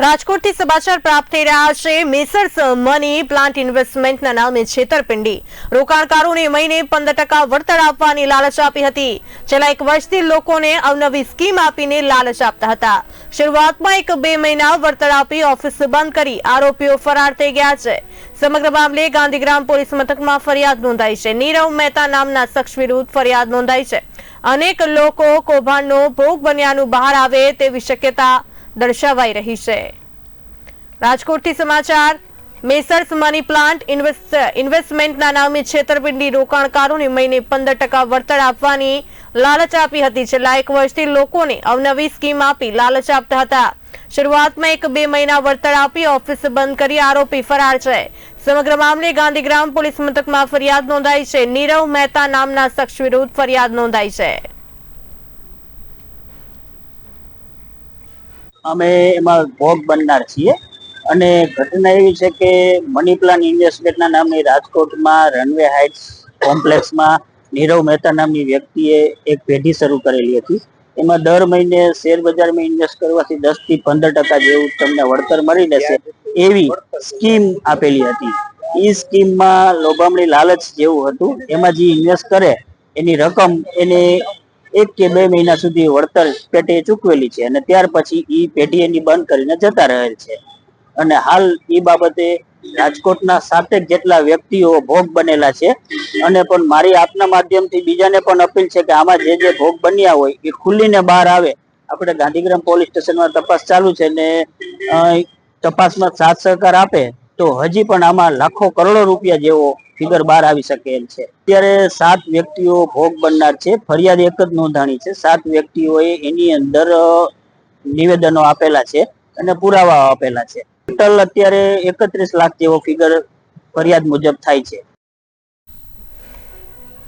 રાજકોટથી સમાચાર પ્રાપ્ત થઈ રહ્યા છે. મેસર્સ મની પ્લાન્ટ ઇન્વેસ્ટમેન્ટના નામે છેતરપિંડી. રોકાણકારોને મહિને પંદર ટકા વળતર આપવાની લાલચ આપી હતી. છેલ્લા એક વર્ષથી લોકોને અવનવી સ્કીમ આપીને લાલચ આપતા હતા. શરૂઆતમાં એક બે મહિના વળતર આપી ઓફિસ બંધ કરી આરોપીઓ ફરાર થઈ ગયા છે. સમગ્ર મામલે ગાંધીગ્રામ પોલીસ મથકમાં ફરિયાદ નોંધાઈ છે. નીરવ મહેતા નામના શખ્સ વિરુદ્ધ ફરિયાદ નોંધાઈ છે. અનેક લોકો કૌભાંડનો ભોગ બન્યાનું બહાર આવે તેવી શક્યતા દર્શાવાઈ રહી છે. રાજકોટથી સમાચાર, મેસર્સ મની પ્લાન્ટ ઇન્વેસ્ટમેન્ટના નામે છેતરપિંડી રોકાણકારોને મહિને પંદર ટકા વળતર આપવાની લાલચ આપી હતી. છેલ્લા એક વર્ષથી લોકોને અવનવી સ્કીમ આપી લાલચ આપતા હતા. શરૂઆતમાં એક બે મહિના વળતર આપી ઓફિસ બંધ કરી આરોપી ફરાર છે. સમગ્ર મામલે ગાંધીગ્રામ પોલીસ મથકમાં ફરિયાદ નોંધાઈ છે. નીરવ મહેતા નામના શખ્સ વિરુદ્ધ ફરિયાદ નોંધાઈ છે. અમે એમાં ભોગ બનનાર છીએ. અને ઘટના એવી છે કે મની પ્લાન ઇન્વેસ્ટમેન્ટના નામની રાજકોટમાં રનવે હાઇટ્સ કોમ્પ્લેક્સમાં નીરવ મહેતા નામની વ્યક્તિએ એક પેઢી શરૂ કરેલી હતી. એમાં દર મહિને શેર બજારમાં ઇન્વેસ્ટ કરવાથી દસથી પંદર ટકા જેવું તમને વળતર મળી રહેશે એવી સ્કીમ આપેલી હતી. એ સ્કીમમાં લોભામણી લાલચ જેવું હતું. એમાં જે ઇન્વેસ્ટ કરે, એની રકમ એને એક કે બે મહિના સુધી વળતર પેટે ચૂકવેલી છે અને ત્યાર પછી ઈ પેઢી એની બંધ કરીને જતા રહેલ છે. અને હાલ એ બાબતે રાજકોટના સાતેક જેટલા વ્યક્તિઓ ભોગ બનેલા છે. અને પણ મારી આપના માધ્યમથી બીજાને પણ અપીલ છે કે આમાં જે જે ભોગ બન્યા હોય એ ખુલ્લીને બહાર આવે. આપણે ગાંધીગ્રામ પોલીસ સ્ટેશનમાં તપાસ ચાલુ છે ને તપાસમાં સાથ સહકાર આપે. તો હજી પણ આમાં લાખો કરોડો રૂપિયા જેવો ફિગર બહાર આવી શકે એમ છે. અત્યારે સાત વ્યક્તિઓ ભોગ બનનાર છે. ફરિયાદ એક જ નોંધાણી છે. સાત વ્યક્તિઓએ એની અંદર નિવેદનો આપેલા છે અને પુરાવા આપેલા છે. ટોટલ અત્યારે એકત્રીસ લાખ જેવો ફિગર ફરિયાદ મુજબ થાય છે.